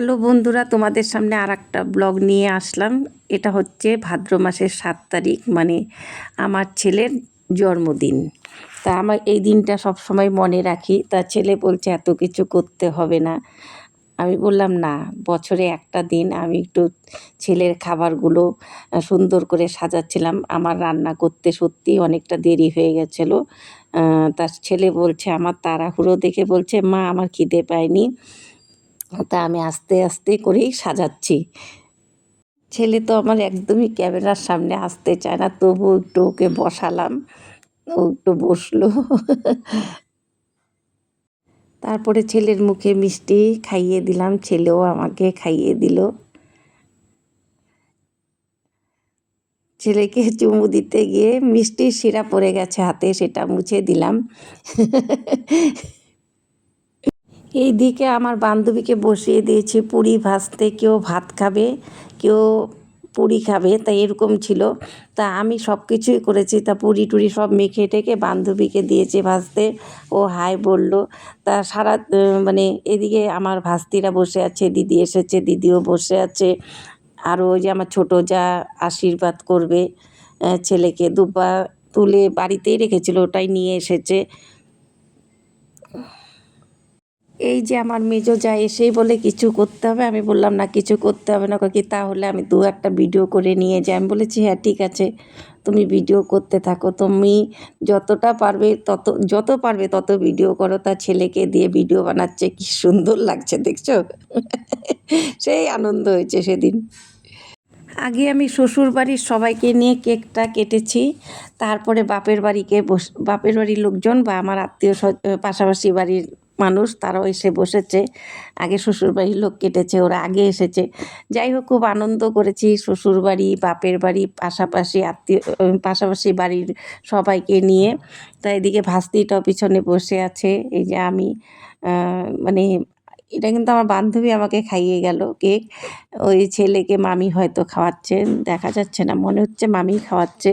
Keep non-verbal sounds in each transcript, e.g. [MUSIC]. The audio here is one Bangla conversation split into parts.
হ্যালো বন্ধুরা, তোমাদের সামনে আর একটা ব্লগ নিয়ে আসলাম। এটা হচ্ছে ভাদ্র মাসের সাত তারিখ মানে আমার ছেলের জন্মদিন। তা আমার এই দিনটা সব সময় মনে রাখি। তা ছেলে বলছে, এত কিছু করতে হবে না। আমি বললাম, না, বছরে একটা দিন আমি একটু ছেলের খাবারগুলো সুন্দর করে সাজাচ্ছিলাম। আমার রান্না করতে সত্যি অনেকটা দেরি হয়ে গেছিল। তার ছেলে বলছে, আমার তাড়াহুড়ো দেখে বলছে, মা, আমার খিদে পায়নি তা আমি আস্তে আস্তে করেই সাজাচ্ছি। ছেলে তো আমার একদমই ক্যামেরার সামনে আসতে চায় না, তবু একটু ওকে বসালাম। ও একটু বসল। তারপরে ছেলের মুখে মিষ্টি খাইয়ে দিলাম, ছেলেও আমাকে খাইয়ে দিল। ছেলেকে চুমু দিতে গিয়ে মিষ্টির শিরা পড়ে গেছে হাতে, সেটা মুছে দিলাম। এই দিকে আমার বান্ধবীকে বসিয়ে দিয়েছি, পুরি ভাজতে, কেউ ভাত খাবে, কেউ পুরি খাবে তা এরকম ছিল। তা আমি সব কিছুই করেছি, তা পুরি টুরি সব মেখে টেকে বান্ধবীকে দিয়েছি ভাজতে। ও হাই বলল, তা সারা মানে এদিকে আমার ভাস্তিরা বসে আছে, দিদি এসেছে, দিদিও বসে আছে। আর ওই যে আমার ছোটো যা আশীর্বাদ করবে ছেলেকে দুপা তুলে বাড়িতেই রেখেছিল, ওটাই নিয়ে এসেছে। এই যে আমার মেজো যা এসেই বলে কিছু করতে হবে, আমি বললাম, না, কিছু করতে হবে না কি, তাহলে আমি দু একটা ভিডিও করে নিয়ে যাই। আমি বলেছি হ্যাঁ ঠিক আছে, তুমি ভিডিও করতে থাকো। তুমি যতটা পারবে, তত, যত পারবে, তত ভিডিও করো। তার ছেলেকে দিয়ে ভিডিও বানাচ্ছে, কি সুন্দর লাগছে, দেখছ? [LAUGHS] সেই আনন্দ হয়েছে সেদিন। আগে আমি শ্বশুর বাড়ির সবাইকে নিয়ে কেকটা কেটেছি। তারপরে বাপের বাড়িকে বস, বাপের বাড়ির লোকজন বা আমার আত্মীয় পাশাপাশি বাড়ির মানুষ তারাও এসে বসেছে। আগে শ্বশুরবাড়ির লোক কেটেছে, ওরা আগে এসেছে। যাই হোক, খুব আনন্দ করেছি। শ্বশুরবাড়ি, বাপের বাড়ি, পাশাপাশি আত্মীয় পাশাপাশি বাড়ির সবাইকে নিয়ে। তা এদিকে ভাস্তিটাও পিছনে বসে আছে। এই যে আমি মানে এটা কিন্তু আমার বান্ধবী আমাকে খাইয়ে গেল কেক। ওই ছেলেকে মামি হয়তো খাওয়াচ্ছে, দেখা যাচ্ছে না। মনে হচ্ছে মামি খাওয়াচ্ছে।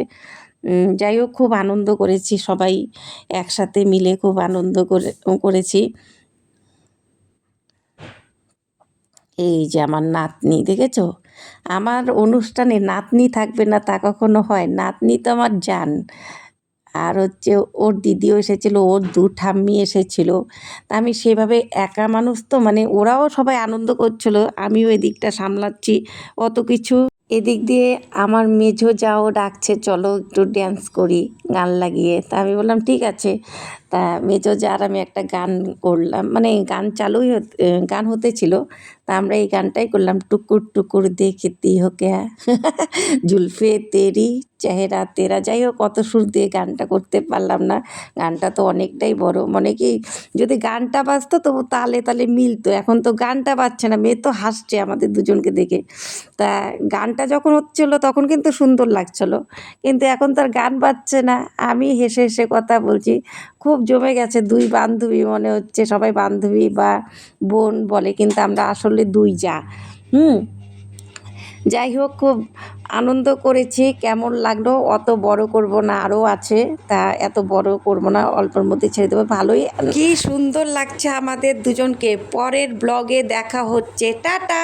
যাই হোক খুব আনন্দ করেছি, সবাই একসাথে মিলে খুব আনন্দ করে, করেছি। এই যে আমার নাতনি, দেখেছ? আমার অনুষ্ঠানে নাতনি থাকবে না তা কখনো হয়। নাতনি তো আমার জান। আর হচ্ছে ওর দিদিও এসেছিল, ওর দু ঠাম্মি এসেছিল। তা আমি সেভাবে একা মানুষ তো মানে ওরাও সবাই আনন্দ করছিল, আমিও এদিকটা সামলাচ্ছি, অত কিছু এদিক দিয়ে আমার মেঝো যাও ডাকছে, চলো একটু ড্যান্স করি, গান লাগিয়ে। তা আমি বললাম, ঠিক আছে। তা মেজো যার আমি একটা গান করলাম মানে গান চালুই হত- গান হতেছিল তা আমরা এই গানটাই করলাম, টুকুর টুকুর দেখতি হো ক্যা? [LAUGHS] জুলফে তেরি চেহারা তেরা, যাই হোক কত সুর দিয়ে গানটা করতে পারলাম না। গানটা তো অনেকটাই বড় মানে কি যদি গানটা বাজতো তবু তালে তালে মিলতো, এখন তো গানটা বাজছে না, মেয়ে তো হাসছে আমাদের দুজনকে দেখে। তা গানটা যখন হচ্ছিল তখন কিন্তু সুন্দর লাগছিল। কিন্তু এখন তার গান বাজছে না। আমি হেসে হেসে কথা বলছি। খুব জমে গেছে দুই বান্ধবী মনে হচ্ছে। সবাই বান্ধবী বা বোন বলে কিন্তু আমরা আসলে দুই যা। হুম? যাই হোক, খুব আনন্দ করেছি। কেমন লাগল? অত বড় করব না আরও আছে। তা এত বড় করব না, অল্পের মধ্যে ছেড়ে দেবো। ভালোই কি সুন্দর লাগছে আমাদের দুজনকে। পরের ব্লগে দেখা হচ্ছে। টাটা!